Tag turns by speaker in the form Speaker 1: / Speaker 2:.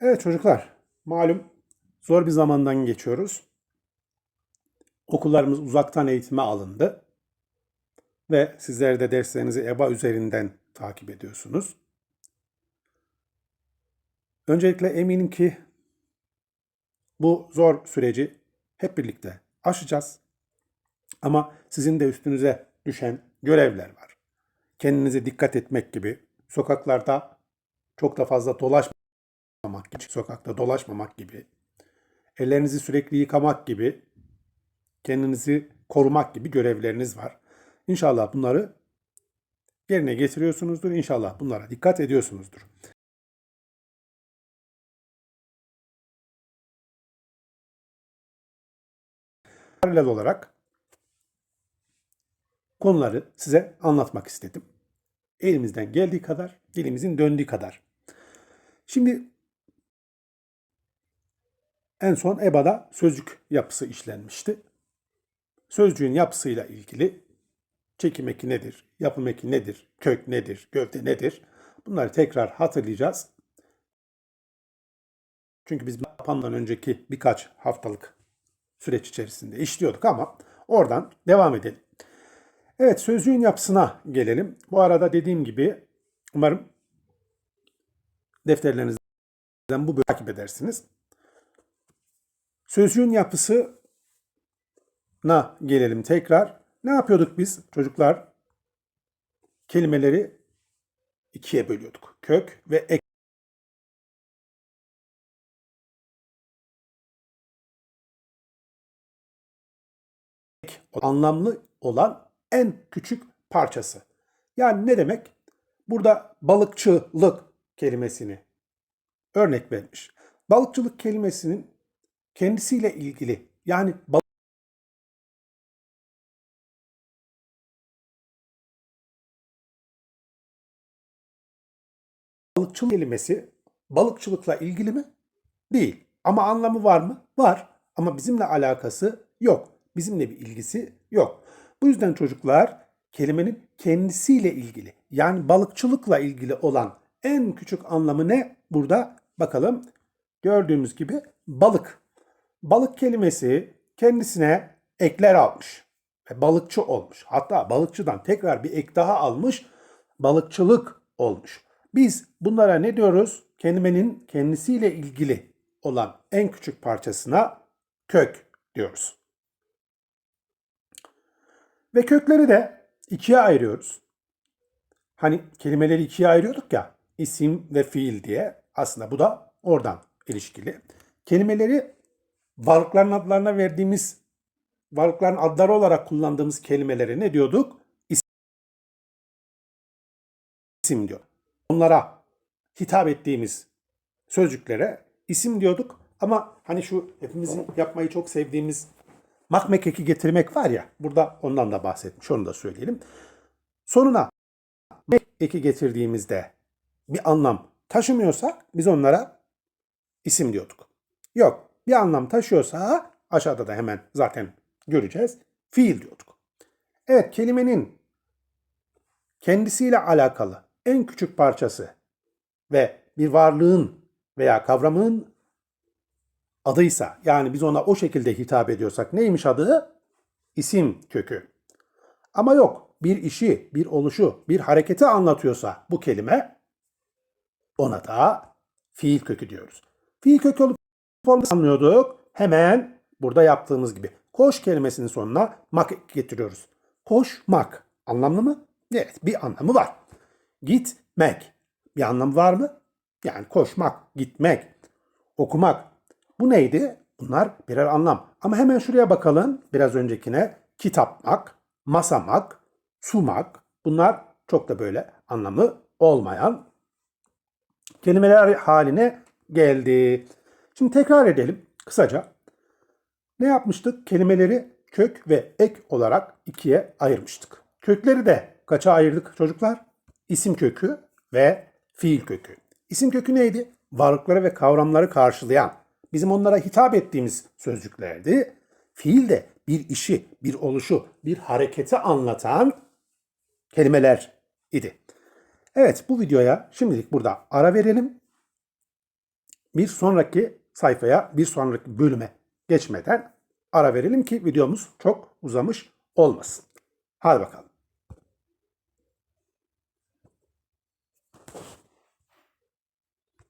Speaker 1: Evet çocuklar, malum zor bir zamandan geçiyoruz. Okullarımız uzaktan eğitime alındı ve sizler de derslerinizi EBA üzerinden takip ediyorsunuz. Öncelikle eminim ki bu zor süreci hep birlikte aşacağız. Ama sizin de üstünüze düşen görevler var. Kendinize dikkat etmek gibi, sokaklarda çok da fazla dolaşmamak gibi, sokakta dolaşmamak gibi, ellerinizi sürekli yıkamak gibi, kendinizi korumak gibi görevleriniz var. İnşallah bunları yerine getiriyorsunuzdur. İnşallah bunlara dikkat ediyorsunuzdur. Paralel olarak konuları size anlatmak istedim. Elimizden geldiği kadar, dilimizin döndüğü kadar. Şimdi en son EBA'da sözcük yapısı işlenmişti. Sözcüğün yapısıyla ilgili çekim eki nedir, yapım eki nedir, kök nedir, gövde nedir? Bunları tekrar hatırlayacağız. Çünkü biz yapandan önceki birkaç haftalık süreç içerisinde işliyorduk ama oradan devam edelim. Evet sözcüğün yapısına gelelim. Bu arada dediğim gibi umarım defterlerinizden bu bölümü takip edersiniz. Sözcüğün yapısına gelelim tekrar. Ne yapıyorduk biz çocuklar? Kelimeleri ikiye bölüyorduk. Kök ve ek. Anlamlı olan en küçük parçası. Yani ne demek? Burada balıkçılık kelimesini örnek vermiş. Balıkçılık kelimesinin kendisiyle ilgili yani balık balıkçılık kelimesi balıkçılıkla ilgili mi? Değil. Ama anlamı var mı? Var. Ama bizimle alakası yok. Bizimle bir ilgisi yok. Bu yüzden çocuklar kelimenin kendisiyle ilgili yani balıkçılıkla ilgili olan en küçük anlamı ne? Burada bakalım. Gördüğümüz gibi balık. Balık kelimesi kendisine ekler almış ve balıkçı olmuş. Hatta balıkçıdan tekrar bir ek daha almış, balıkçılık olmuş. Biz bunlara ne diyoruz? Kelimenin kendisiyle ilgili olan en küçük parçasına kök diyoruz. Ve kökleri de ikiye ayırıyoruz. Hani kelimeleri ikiye ayırıyorduk ya, isim ve fiil diye. Aslında bu da oradan ilişkili. Kelimeleri varlıkların adlarına verdiğimiz, varlıkların adları olarak kullandığımız kelimeleri ne diyorduk? İsim diyor. Onlara hitap ettiğimiz sözcüklere isim diyorduk. Ama hani şu hepimizin yapmayı çok sevdiğimiz makmek eki getirmek var ya, burada ondan da bahsetmiş, onu da söyleyelim. Sonuna eki getirdiğimizde bir anlam taşımıyorsa biz onlara isim diyorduk. Yok, bir anlam taşıyorsa aşağıda da hemen zaten göreceğiz. Fiil diyorduk. Evet, kelimenin kendisiyle alakalı en küçük parçası ve bir varlığın veya kavramın adıysa yani biz ona o şekilde hitap ediyorsak neymiş adı? İsim kökü. Ama yok bir işi, bir oluşu, bir hareketi anlatıyorsa bu kelime ona da fiil kökü diyoruz. Fiil kökü olup anlıyorduk. Hemen burada yaptığımız gibi koş kelimesinin sonuna mak getiriyoruz. Koşmak anlamlı mı? Evet bir anlamı var. Gitmek bir anlamı var mı? Yani koşmak, gitmek, okumak. Bu neydi? Bunlar birer anlam. Ama hemen şuraya bakalım biraz öncekine. Kitapmak, masamak, sumak. Bunlar çok da böyle anlamı olmayan kelimeler haline geldi. Şimdi tekrar edelim kısaca. Ne yapmıştık? Kelimeleri kök ve ek olarak ikiye ayırmıştık. Kökleri de kaça ayırdık çocuklar? İsim kökü ve fiil kökü. İsim kökü neydi? Varlıkları ve kavramları karşılayan, bizim onlara hitap ettiğimiz sözcüklerdi. Fiil de bir işi, bir oluşu, bir hareketi anlatan kelimeler idi. Evet bu videoya şimdilik burada ara verelim. bir sonraki sayfaya, bir sonraki bölüme geçmeden ara verelim ki videomuz çok uzamış olmasın. Hadi bakalım.